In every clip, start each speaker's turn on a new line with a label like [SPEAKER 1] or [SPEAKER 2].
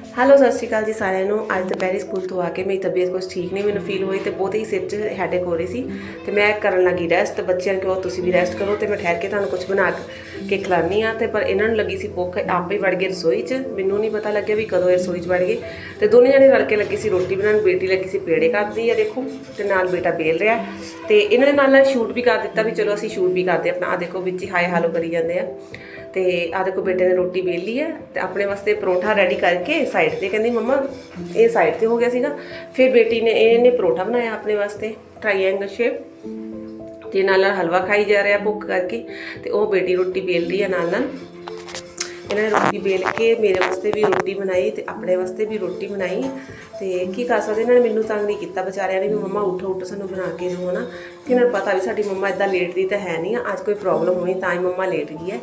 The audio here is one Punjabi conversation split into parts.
[SPEAKER 1] ਹੈਲੋ ਸਤਿ ਸ਼੍ਰੀ ਅਕਾਲ ਜੀ ਸਾਰਿਆਂ ਨੂੰ। ਅੱਜ ਦੁਪਹਿਰੇ ਸਕੂਲ ਤੋਂ ਆ ਕੇ ਮੇਰੀ ਤਬੀਅਤ ਕੁਝ ਠੀਕ ਨਹੀਂ, ਮੈਨੂੰ ਫੀਲ ਹੋਈ ਤੇ ਬਹੁਤ ਹੀ ਸਿਰ 'ਚ ਹੈਡੇਕ ਹੋ ਰਹੀ ਸੀ ਤੇ ਮੈਂ ਕਰਨ ਲੱਗੀ ਰੈਸਟ ਬੱਚਿਆਂ ਨੂੰ ਕਿਹਾ ਤੁਸੀਂ ਵੀ ਰੈਸਟ ਕਰੋ ਤੇ ਮੈਂ ਠਹਿਰ ਕੇ ਤੁਹਾਨੂੰ ਕੁਝ ਬਣਾ ਕੇ ਖਿਲਾਨੀ ਆ ਤੇ ਪਰ ਇਹਨਾਂ ਨੂੰ ਲੱਗੀ ਸੀ ਭੁੱਖ, ਆਪੇ ਵੜ ਗਏ ਰਸੋਈ 'ਚ। ਮੈਨੂੰ ਨਹੀਂ ਪਤਾ ਲੱਗਿਆ ਵੀ ਕਦੋਂ ਇਹ ਰਸੋਈ 'ਚ ਵੜ ਗਏ। ਤੇ ਦੋਨੇ ਜਣੇ ਰਲ ਕੇ ਲੱਗੀ ਸੀ ਰੋਟੀ ਬਣਾਉਣ, ਬੇਟੀ ਲੱਗੀ ਸੀ ਪੇੜੇ ਕਰਦੀ ਆ, ਦੇਖੋ, ਤੇ ਨਾਲ ਬੇਟਾ ਬੇਲ ਰਿਹਾ। ਤੇ ਇਹਨਾਂ ਨੇ ਨਾਲ ਨਾਲ ਸ਼ੂਟ ਵੀ ਕਰ ਦਿੱਤਾ ਵੀ ਚਲੋ ਅਸੀਂ ਸ਼ੂਟ ਵੀ ਕਰਦੇ ਆਪਣਾ। ਆ ਦੇਖੋ ਵਿੱਚ ਹੀ ਹਾਏ ਹਾਲੋ ਕਰੀ ਜਾਂਦੇ ਆ। ਤੇ ਆ ਦੇਖੋ ਬੇਟੇ ਨੇ ਰੋਟੀ ਵੇਲ ਲਈ ਹੈ ਤੇ ਆਪਣੇ ਵਾਸਤੇ ਪਰੌਂਠਾ ਰੈਡੀ ਕਰਕੇ ਸਾਈਡ ਤੇ ਕਹਿੰਦੀ, ਮੰਮਾ, ਇਹ ਸਾਈਡ ਤੇ ਹੋ ਗਿਆ ਸੀਗਾ। ਫਿਰ ਬੇਟੀ ਨੇ, ਇਹਨੇ ਪਰੌਂਠਾ ਬਣਾਇਆ ਆਪਣੇ ਵਾਸਤੇ ਟ੍ਰਾਈਐਂਗਲ ਸ਼ੇਪ ਤੇ ਨਾਲ ਨਾਲ ਹਲਵਾ ਖਾਈ ਜਾ ਰਿਹਾ ਭੁੱਖ ਕਰਕੇ ਤੇ ਉਹ ਬੇਟੀ ਰੋਟੀ ਬੇਲਦੀ ਆ ਨਾਲ ਨਾਲ। ਇਹਨਾਂ ਨੇ ਰੋਟੀ ਵੇਲ ਕੇ ਮੇਰੇ ਵਾਸਤੇ ਵੀ ਰੋਟੀ ਬਣਾਈ ਤੇ ਆਪਣੇ ਵਾਸਤੇ ਵੀ ਰੋਟੀ ਬਣਾਈ ਤੇ ਕੀ ਕਰ ਸਕਦੇ? ਇਹਨਾਂ ਨੇ ਮੈਨੂੰ ਤੰਗ ਨਹੀਂ ਕੀਤਾ ਵਿਚਾਰਿਆਂ ਨੇ ਵੀ ਮੰਮਾ ਉੱਠੋ ਉੱਠੋ ਸਾਨੂੰ ਬਣਾ ਕੇ ਦਿਓ ਨਾ ਕਿ ਇਹਨਾਂ ਨੂੰ ਪਤਾ ਵੀ ਸਾਡੀ ਮੰਮਾ ਇਦਾਂ ਲੇਟ ਦੀ ਤਾਂ ਹੈ ਨਹੀਂ ਆ, ਅੱਜ ਕੋਈ ਪ੍ਰੋਬਲਮ ਹੋਣੀ ਤਾਂ ਹੀ ਮੰਮਾ ਲੇਟ ਗਈ ਹੈ।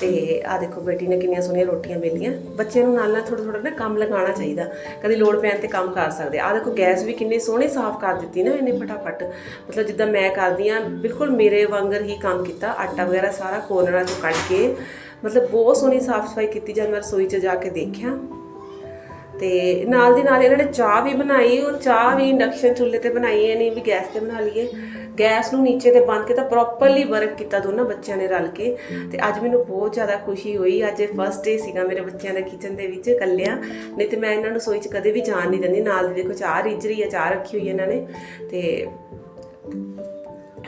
[SPEAKER 1] ਤੇ ਆ ਦੇਖੋ ਬੇਟੀ ਨੇ ਕਿੰਨੀਆਂ ਸੋਹਣੀਆਂ ਰੋਟੀਆਂ ਵੇਲੀਆਂ। ਬੱਚਿਆਂ ਨੂੰ ਨਾਲ ਨਾਲ ਥੋੜਾ ਥੋੜਾ ਨਾ ਕੰਮ ਲਗਾਉਣਾ ਚਾਹੀਦਾ। ਕਦੀ ਲੋੜ ਪੈਣ ਤੇ ਕੰਮ ਕਰ ਸਕਦੇ ਆ। ਦੇਖੋ ਗੈਸ ਵੀ ਕਿੰਨੀ ਸੋਹਣੀ ਸਾਫ਼ ਕਰ ਦਿੱਤੀ ਨਾ ਇਹਨੇ ਫਟਾਫਟ। ਮਤਲਬ ਜਿੱਦਾਂ ਮੈਂ ਕਰਦੀ ਆ ਬਿਲਕੁਲ ਮੇਰੇ ਵਾਂਗਰ ਹੀ ਕੰਮ ਕੀਤਾ। ਆਟਾ ਵਗੈਰਾ ਸਾਰਾ ਕੋਰਨਰਾਂ ਚੋਂ ਕੱਢ ਕੇ, ਮਤਲਬ ਬਹੁਤ ਸੋਹਣੀ ਸਾਫ਼ ਸਫ਼ਾਈ ਕੀਤੀ। ਜਦ ਮੈਂ ਰਸੋਈ 'ਚ ਜਾ ਕੇ ਦੇਖਿਆ ਤੇ ਨਾਲ ਦੀ ਨਾਲ ਇਹਨਾਂ ਨੇ ਚਾਹ ਵੀ ਬਣਾਈ, ਉਹ ਚਾਹ ਵੀ ਇੰਡਕਸ਼ਨ ਚੁੱਲ੍ਹੇ ਤੇ ਬਣਾਈ ਹੈ, ਨਹੀਂ ਵੀ ਗੈਸ ਤੇ ਬਣਾ ਲਈਏ। ਗੈਸ ਨੂੰ ਨੀਚੇ ਤੇ ਬੰਦ ਕੀਤਾ ਪ੍ਰੋਪਰਲੀ ਵਰਕ ਕੀਤਾ ਦੋਨਾਂ ਬੱਚਿਆਂ ਨੇ ਰਲ ਕੇ। ਤੇ ਅੱਜ ਮੈਨੂੰ ਬਹੁਤ ਜ਼ਿਆਦਾ ਖੁਸ਼ੀ ਹੋਈ, ਅੱਜ ਫਸਟ ਡੇ ਸੀਗਾ ਮੇਰੇ ਬੱਚਿਆਂ ਦਾ ਕਿਚਨ ਦੇ ਵਿੱਚ ਇਕੱਲਿਆਂ। ਨਹੀਂ ਤੇ ਮੈਂ ਇਹਨਾਂ ਨੂੰ ਸੋਈ 'ਚ ਕਦੇ ਵੀ ਜਾਣ ਨਹੀਂ ਦਿੰਦੀ, ਨਾਲ ਦੀ ਦੇਖੋ ਚਾਹ ਰਿੱਝ ਰਹੀ ਹੈ, ਚਾਹ ਰੱਖੀ ਹੋਈ ਇਹਨਾਂ ਨੇ। ਤੇ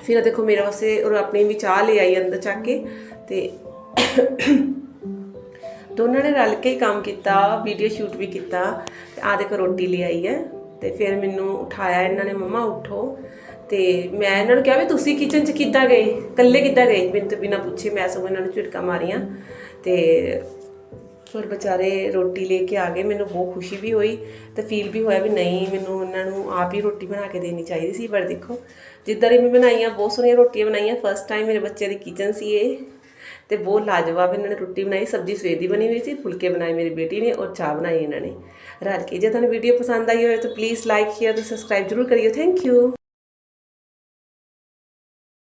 [SPEAKER 1] ਫਿਰ ਦੇਖੋ ਮੇਰੇ ਵਾਸਤੇ ਉਹ ਆਪਣੀ ਵੀ ਚਾਹ ਲੈ ਆਈ ਅੰਦਰ ਚੱਕ ਕੇ, ਤੇ ਦੋਨਾਂ ਨੇ ਰਲ ਕੇ ਹੀ ਕੰਮ ਕੀਤਾ ਵੀਡੀਓ ਸ਼ੂਟ ਵੀ ਕੀਤਾ। ਤੇ ਆ ਦੇਖੋ ਰੋਟੀ ਲੈ ਆਈ ਹੈ ਤੇ ਫਿਰ ਮੈਨੂੰ ਉਠਾਇਆ ਇਹਨਾਂ ਨੇ, ਮਮਾ, ਉਠੋ। ਤੇ ਮੈਂ ਇਹਨਾਂ ਨੂੰ ਕਿਹਾ ਵੀ ਤੁਸੀਂ ਕਿਚਨ 'ਚ ਕਿੱਦਾਂ ਗਏ? ਇਕੱਲੇ ਕਿੱਦਾਂ ਗਏ? ਮੈਨੂੰ ਤੋਂ ਬਿਨਾਂ ਪੁੱਛੇ ਮੈਂ ਸਗੋਂ ਇਹਨਾਂ ਨੂੰ ਝਿੜਕਾਂ ਮਾਰੀਆਂ ਤੇ ਫਿਰ ਵਿਚਾਰੇ ਰੋਟੀ ਲੈ ਕੇ ਆ ਗਏ। ਮੈਨੂੰ ਬਹੁਤ ਖੁਸ਼ੀ ਵੀ ਹੋਈ ਤੇ ਫੀਲ ਵੀ ਹੋਇਆ ਵੀ ਨਹੀਂ, ਮੈਨੂੰ ਉਹਨਾਂ ਨੂੰ ਆਪ ਹੀ ਰੋਟੀ ਬਣਾ ਕੇ ਦੇਣੀ ਚਾਹੀਦੀ ਸੀ। ਪਰ ਦੇਖੋ, ਜਿੱਦਾਂ ਦੀ ਮੈਂ ਬਣਾਈਆਂ, ਬਹੁਤ ਸੋਹਣੀਆਂ ਰੋਟੀਆਂ ਬਣਾਈਆਂ। ਫਸਟ ਟਾਈਮ ਮੇਰੇ ਬੱਚੇ ਦੀ ਕਿਚਨ ਸੀ ਇਹ। ਤੇ ਬਹੁਤ ਲਾਜਵਾਬ ਇਹਨਾਂ ਨੇ ਰੋਟੀ ਬਣਾਈ, ਸਬਜ਼ੀ ਸਵੇਰ ਦੀ ਬਣੀ ਹੋਈ ਸੀ, ਫੁਲਕੇ ਬਣਾਏ ਮੇਰੀ ਬੇਟੀ ਨੇ ਔਰ ਚਾਹ ਬਣਾਈ ਇਹਨਾਂ ਨੇ। ਰਲ ਕੇ ਜੇ ਤੁਹਾਨੂੰ ਵੀਡੀਓ ਪਸੰਦ ਆਈ ਹੋਵੇ ਤਾਂ ਪਲੀਜ਼ ਲਾਈਕ ਸ਼ੇਅਰ ਤੇ ਸਬਸਕ੍ਰਾਈਬ ਜ਼ਰੂਰ ਕਰਿਓ। Thank you